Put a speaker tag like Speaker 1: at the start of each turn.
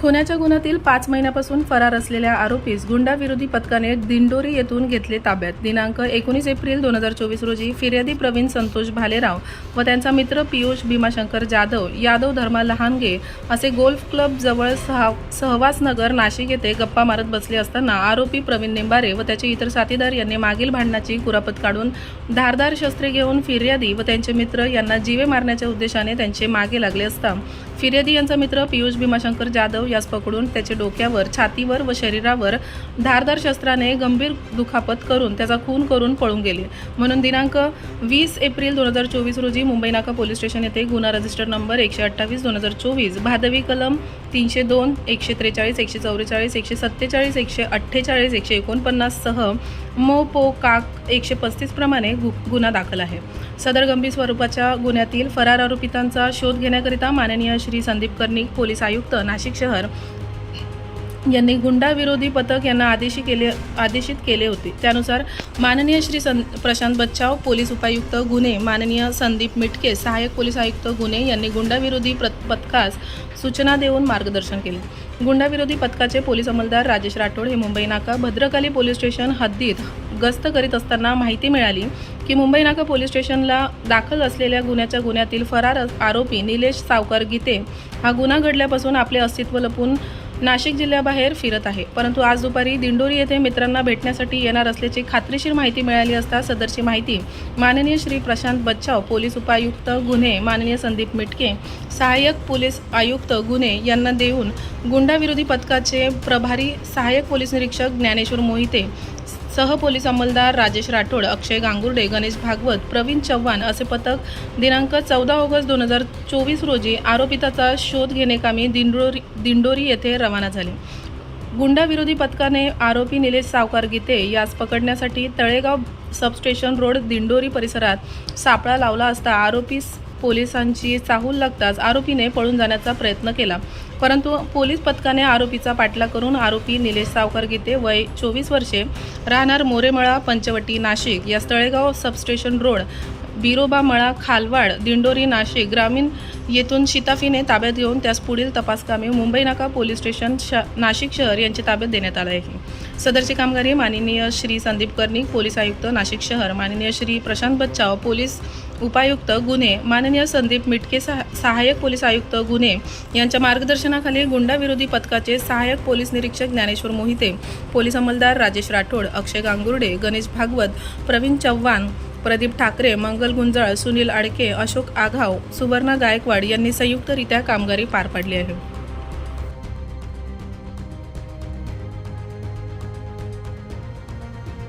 Speaker 1: खुन्याच्या गुन्ह्यातील पाच महिन्यापासून फरार असलेल्या आरोपीस गुंडाविरोधी पथकाने दिंडोरी येथून घेतले ताब्यात. दिनांक एकोणीस एप्रिल दोन हजार चोवीस रोजी फिर्यादी प्रवीण संतोष भालेराव व त्यांचा मित्र पियुष भीमाशंकर जाधव यादव धर्मा लहानगे असे गोल्फ क्लब जवळ सहा सहवासनगर नाशिक येथे गप्पा मारत बसले असताना आरोपी प्रवीण निंबारे व त्याचे इतर साथीदार यांनी मागील भांडणाची कुरापत काढून धारदार शस्त्रे घेऊन फिर्यादी व त्यांचे मित्र यांना जीवे मारण्याच्या उद्देशाने त्यांचे मागे लागले असता फिर्यादी यांचा मित्र पियुष भीमाशंकर जाधव यास पकडून त्याचे डोक्यावर छातीवर व शरीरावर धारदार शस्त्राने गंभीर दुखापत करून त्याचा खून करून पळून गेले. म्हणून दिनांक वीस एप्रिल दोन हजार चोवीस रोजी मुंबई नाका पोलीस स्टेशन येथे गुन्हा रजिस्टर नंबर एकशे अठ्ठावीस दोन हजार चोवीस भादवी कलम तीनशे दोन एकशे त्रेचाळीस एकशे चौवेचाळीस एकशे सत्तेचाळीस एकशे अठ्ठेचाळीस एकशे एकोणपन्नाससह मो पो काक एकशे पस्तीसप्रमाणे गु गुन्हा दाखल आहे. सदर गंभीर स्वरूपाच्या गुन्ह्यातील फरार आरोपितांचा शोध घेण्याकरिता माननीय श्री संदीप कर्णिक पोलीस आयुक्त नाशिक शहर यांनी गुंडाविरोधी पथक यांना आदेशी केले आदेशित केले होते. त्यानुसार माननीय श्री सं प्रशांत बच्चाव पोलीस उपायुक्त गुन्हे माननीय संदीप मिटके सहाय्यक पोलीस आयुक्त गुन्हे यांनी गुंडाविरोधी प्र पथकास सूचना देऊन मार्गदर्शन केले. गुंडाविरोधी पथकाचे पोलीस अंमलदार राजेश राठोड हे मुंबई नाका भद्रकाली पोलीस स्टेशन हद्दीत गस्त करीत असताना माहिती मिळाली की मुंबई नाका पोलीस स्टेशनला दाखल असलेल्या गुन्ह्याच्या गुन्ह्यातील फरार आरोपी निलेश सावकार गीते हा गुन्हा घडल्यापासून आपले अस्तित्व लपून नाशिक जिल्ह्याबाहेर फिरत आहे. परंतु आज दुपारी दिंडोरी येथे मित्रांना भेटण्यासाठी येणार असल्याची खात्रीशीर माहिती मिळाली असता सदरची माहिती माननीय श्री प्रशांत बच्चाव पोलीस उपायुक्त गुन्हे माननीय संदीप मिटके सहाय्यक पोलीस आयुक्त गुन्हे यांना देऊन गुंडाविरोधी पथकाचे प्रभारी सहाय्यक पोलीस निरीक्षक ज्ञानेश्वर मोहिते सह पोलीस अंमलदार राजेश राठोड अक्षय गांगुर्डे गणेश भागवत प्रवीण चव्हाण असे पथक दिनांक चौदा ऑगस्ट दोन हजार चोवीस रोजी आरोपिताचा शोध घेणेकामी दिंडोरी दिंडोरी येथे रवाना झाले. गुंडाविरोधी पथकाने आरोपी निलेश सावकार गीते यास पकडण्यासाठी तळेगाव सबस्टेशन रोड दिंडोरी परिसरात सापळा लावला असता आरोपी पोलिसांची चाहूल लागताच आरोपीने पळून जाण्याचा प्रयत्न केला. परंतु पोलीस पथकाने आरोपीचा पाठलाग करून आरोपी निलेश सावकर गीते वय चोवीस वर्षे राहणार मोरेमळा पंचवटी नाशिक या तळेगाव सबस्टेशन रोड बिरोबा मळा खालवाड दिंडोरी नाशिक ग्रामीण येथून शिताफीने ताब्यात घेऊन त्यास पुढील तपासकामे मुंबई नाका पोलीस स्टेशन श नाशिक शहर यांच्या ताब्यात देण्यात आलं आहे. सदरची कामगिरी माननीय श्री संदीप कर्णिक पोलीस आयुक्त नाशिक शहर माननीय श्री प्रशांत बच्चाव पोलीस उपायुक्त गुन्हे. माननीय संदीप मिटके सहा सहाय्यक पोलीस आयुक्त गुन्हे. यांच्या मार्गदर्शनाखाली गुंडाविरोधी पथकाचे सहाय्यक पोलीस निरीक्षक ज्ञानेश्वर मोहिते पोलीस अंमलदार राजेश राठोड अक्षय गांगुर्डे गणेश भागवत प्रवीण चव्हाण प्रदीप ठाकरे मंगल गुंजाळ सुनील आडके अशोक आघाव सुवर्णा गायकवाड यांनी संयुक्तरित्या कामगिरी पार पाडली आहे.